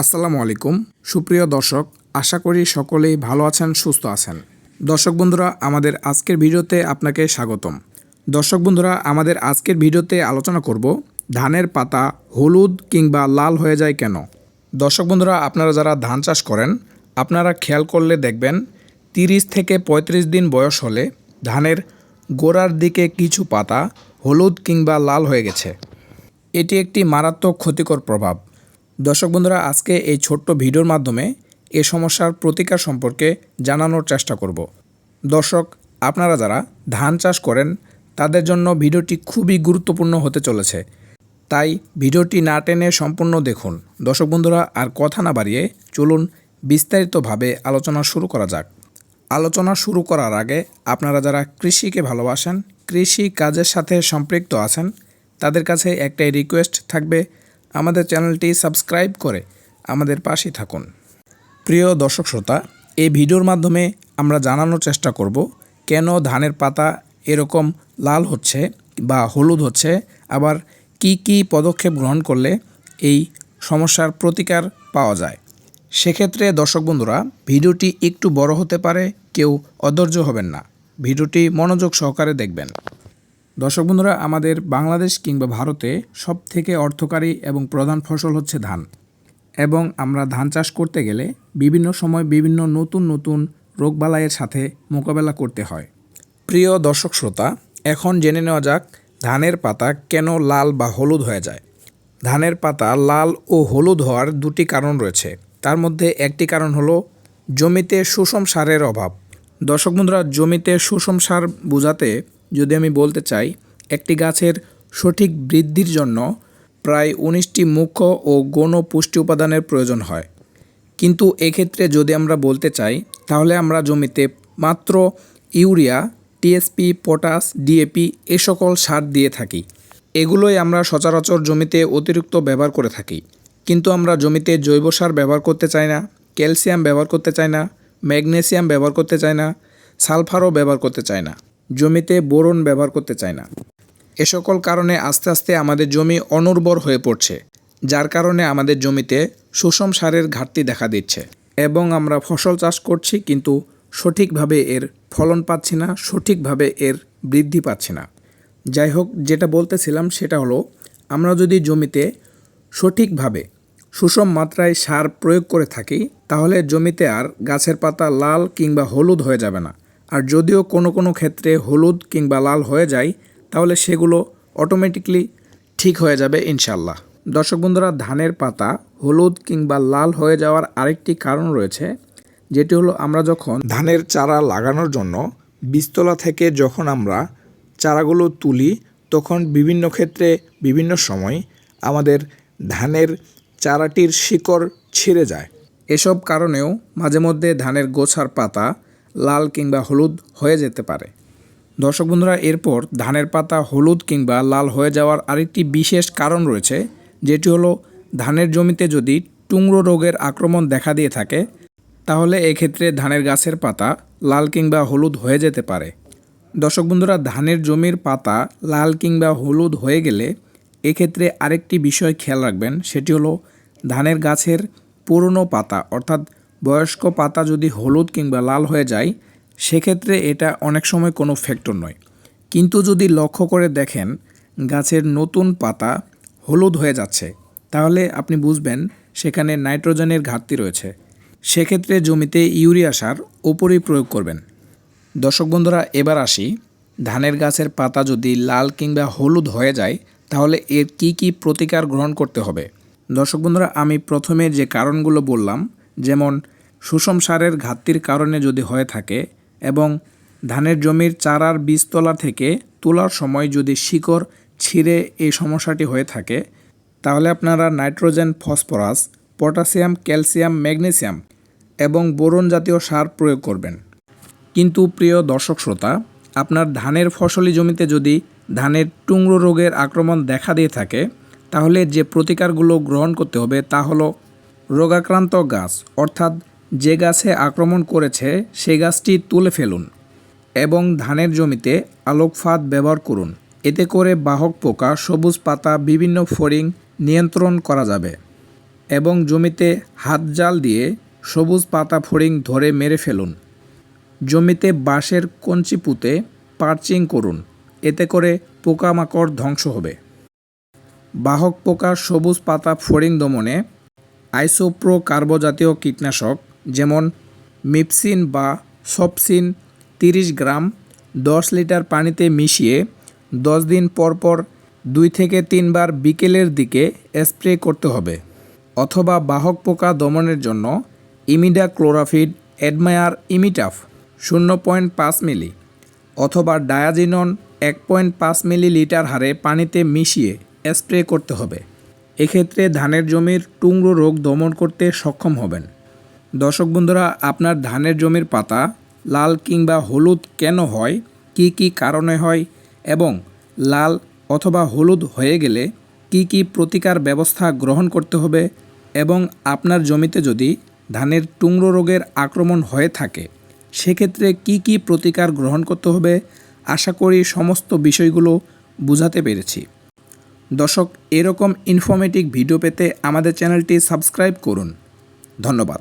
আসসালামু আলাইকুম। সুপ্রিয় দর্শক, আশা করি সকলেই ভালো আছেন, সুস্থ আছেন। দর্শক বন্ধুরা, আমাদের আজকের ভিডিওতে আপনাকে স্বাগতম। দর্শক বন্ধুরা, আমাদের আজকের ভিডিওতে আলোচনা করব, ধানের পাতা হলুদ কিংবা লাল হয়ে যায় কেন? দর্শক বন্ধুরা, আপনারা যারা ধান চাষ করেন, আপনারা খেয়াল করলে দেখবেন, তিরিশ থেকে ৩৫ দিন বয়স হলে ধানের গোড়ার দিকে কিছু পাতা হলুদ কিংবা লাল হয়ে গেছে। এটি একটি মারাত্মক ক্ষতিকর প্রভাব। দর্শক বন্ধুরা, আজকে এই ছোট্ট ভিডিওর মাধ্যমে এ সমস্যার প্রতিকার সম্পর্কে জানানোর চেষ্টা করব। দর্শক, আপনারা যারা ধান চাষ করেন, তাদের জন্য ভিডিওটি খুবই গুরুত্বপূর্ণ হতে চলেছে। তাই ভিডিওটি না টেনে সম্পূর্ণ দেখুন। দর্শক বন্ধুরা, আর কথা না বাড়িয়ে চলুন বিস্তারিতভাবে আলোচনা শুরু করা যাক। আলোচনা শুরু করার আগে আপনারা যারা কৃষিকে ভালোবাসেন, কৃষি কাজের সাথে সম্পৃক্ত আছেন, তাদের কাছে একটাই রিকোয়েস্ট থাকবে আমাদের চ্যানেলটি সাবস্ক্রাইব করে আমাদের পাশে থাকুন। প্রিয় দর্শক শ্রোতা, এই ভিডিওর মাধ্যমে আমরা জানানোর চেষ্টা করব, কেন ধানের পাতা এরকম লাল হচ্ছে বা হলুদ হচ্ছে, আবার কি কি পদক্ষেপ গ্রহণ করলে এই সমস্যার প্রতিকার পাওয়া যায়। সেক্ষেত্রে দর্শক বন্ধুরা, ভিডিওটি একটু বড় হতে পারে, কেউ অধৈর্য হবেন না। ভিডিওটি মনোযোগ সহকারে দেখবেন। দর্শক বন্ধুরা, আমাদের বাংলাদেশ কিংবা ভারতে সব থেকে অর্থকারী এবং প্রধান ফসল হচ্ছে ধান। এবং আমরা ধান চাষ করতে গেলে বিভিন্ন সময় বিভিন্ন নতুন নতুন রোগবালাইয়ের সাথে মোকাবেলা করতে হয়। প্রিয় দর্শক শ্রোতা, এখন জেনে নেওয়া যাক ধানের পাতা কেন লাল বা হলুদ হয়ে যায়। ধানের পাতা লাল ও হলুদ হওয়ার দুটি কারণ রয়েছে। তার মধ্যে একটি কারণ হলো জমিতে সুষম সারের অভাব। দর্শক বন্ধুরা, জমিতে সুষম সার বোঝাতে যদি আমি বলতে চাই, একটি গাছের সঠিক বৃদ্ধির জন্য প্রায় উনিশটি মুখ্য ও গৌণ পুষ্টি উপাদানের প্রয়োজন হয়। কিন্তু এক্ষেত্রে যদি আমরা বলতে চাই, তাহলে আমরা জমিতে মাত্র ইউরিয়া, টিএসপি, পটাশ, ডিএপি এ সকল সার দিয়ে থাকি। এগুলোই আমরা সচরাচর জমিতে অতিরিক্ত ব্যবহার করে থাকি। কিন্তু আমরা জমিতে জৈব সার ব্যবহার করতে চাই না, ক্যালসিয়াম ব্যবহার করতে চাই না, ম্যাগনেসিয়াম ব্যবহার করতে চাই না, সালফারও ব্যবহার করতে চাই না। জমিতে বোরন ব্যবহার করতে চাই না। এ সকল কারণে আস্তে আস্তে আমাদের জমি অনুর্বর হয়ে পড়ছে, যার কারণে আমাদের জমিতে সুষম সারের ঘাটতি দেখা দিচ্ছে এবং আমরা ফসল চাষ করছি কিন্তু সঠিকভাবে এর ফলন পাচ্ছি না, সঠিকভাবে এর বৃদ্ধি পাচ্ছি না। যাই হোক, যেটা বলতেছিলাম সেটা হলো, আমরা যদি জমিতে সঠিকভাবে সুষম মাত্রায় সার প্রয়োগ করে থাকি, তাহলে জমিতে আর গাছের পাতা লাল কিংবা হলুদ হয়ে যাবে না। আর যদিও কোনো কোনো ক্ষেত্রে হলুদ কিংবা লাল হয়ে যায়, তাহলে সেগুলো অটোমেটিকলি ঠিক হয়ে যাবে ইনশাল্লাহ দর্শক বন্ধুরা, ধানের পাতা হলুদ কিংবা লাল হয়ে যাওয়ার আরেকটি কারণ রয়েছে, যেটি হলো আমরা যখন ধানের চারা লাগানোর জন্য বীজতলা থেকে যখন আমরা চারাগুলো তুলি, তখন বিভিন্ন ক্ষেত্রে বিভিন্ন সময় আমাদের ধানের চারাটির শিকড় ছিঁড়ে যায়। এসব কারণেও মাঝে মধ্যে ধানের গোছার পাতা লাল কিংবা হলুদ হয়ে যেতে পারে। দর্শক বন্ধুরা, এরপর ধানের পাতা হলুদ কিংবা লাল হয়ে যাওয়ার আরেকটি বিশেষ কারণ রয়েছে, যেটি হলো ধানের জমিতে যদি টুংরো রোগের আক্রমণ দেখা দিয়ে থাকে, তাহলে এক্ষেত্রে ধানের গাছের পাতা লাল কিংবা হলুদ হয়ে যেতে পারে। দর্শক বন্ধুরা, ধানের জমির পাতা লাল কিংবা হলুদ হয়ে গেলে এক্ষেত্রে আরেকটি বিষয় খেয়াল রাখবেন, সেটি হলো ধানের গাছের পুরনো পাতা, অর্থাৎ বয়স্ক পাতা যদি হলুদ কিংবা লাল হয়ে যায়, সেক্ষেত্রে এটা অনেক সময় কোনো ফ্যাক্টর নয়। কিন্তু যদি লক্ষ্য করে দেখেন, গাছের নতুন পাতা হলুদ হয়ে যাচ্ছে, তাহলে আপনি বুঝবেন সেখানে নাইট্রোজেনের ঘাটতি রয়েছে। সেক্ষেত্রে জমিতে ইউরিয়া সার ওপরই প্রয়োগ করবেন। দর্শক বন্ধুরা, এবার আসি, ধানের গাছের পাতা যদি লাল কিংবা হলুদ হয়ে যায়, তাহলে এর কি কি প্রতিকার গ্রহণ করতে হবে? দর্শক বন্ধুরা, আমি প্রথমে যে কারণগুলো বললাম, যেমন সুষম সারের ঘাটতির কারণে যদি হয়ে থাকে এবং ধানের জমির চারার বীজতলা থেকে তোলার সময় যদি শিকড় ছিঁড়ে এই সমস্যাটি হয়ে থাকে, তাহলে আপনারা nitrogen, phosphorus, potassium, calcium, magnesium এবং বোরন জাতীয় সার প্রয়োগ করবেন। কিন্তু প্রিয় দর্শক শ্রোতা, আপনার ধানের ফসলি জমিতে যদি ধানের টুংরো রোগের আক্রমণ দেখা দিয়ে থাকে, তাহলে যে প্রতিকারগুলো গ্রহণ করতে হবে তা হলো রোগাক্রান্ত গাছ, অর্থাৎ যে গাছে আক্রমণ করেছে, সে গাছটি তুলে ফেলুন এবং ধানের জমিতে আলোক ফাঁদ ব্যবহার করুন। এতে করে বাহক পোকা, সবুজ পাতা, বিভিন্ন ফড়িং নিয়ন্ত্রণ করা যাবে এবং জমিতে হাত জাল দিয়ে সবুজ পাতা ফড়িং ধরে মেরে ফেলুন। জমিতে বাঁশের কঞ্চি পুঁতে পার্চিং করুন। এতে করে পোকামাকড় ধ্বংস হবে। বাহক পোকা, সবুজ পাতা ফড়িং দমনে আইসোপ্রো কার্বো জাতীয় কীটনাশক যেমন মিপসিন বা সপসিন তিরিশ গ্রাম দশ লিটার পানিতে মিশিয়ে দশ দিন পর পর দুই থেকে তিনবার বিকেলের দিকে স্প্রে করতে হবে। অথবা বাহক পোকা দমনের জন্য ইমিডা ক্লোরাফিড অ্যাডমায়ার ইমিটাফ শূন্য পয়েন্ট পাঁচ মিলি অথবা ডায়াজিনন এক পয়েন্ট পাঁচ মিলি লিটার হারে পানিতে মিশিয়ে স্প্রে করতে হবে। এক্ষেত্রে ধানের জমির টুংরো রোগ দমন করতে সক্ষম হবেন। দর্শক বন্ধুরা, আপনার ধানের জমির পাতা লাল কিংবা হলুদ কেন হয়, কি কি কারণে হয় এবং লাল অথবা হলুদ হয়ে গেলে কি কি প্রতিকার ব্যবস্থা গ্রহণ করতে হবে এবং আপনার জমিতে যদি ধানের টুংরো রোগের আক্রমণ হয়ে থাকে, সেক্ষেত্রে কি কি প্রতিকার গ্রহণ করতে হবে? আশা করি সমস্ত বিষয়গুলো বুঝাতে পেরেছি। দর্শক, এরকম ইনফরমেটিভ ভিডিও পেতে আমাদের চ্যানেলটি সাবস্ক্রাইব করুন। ধন্যবাদ।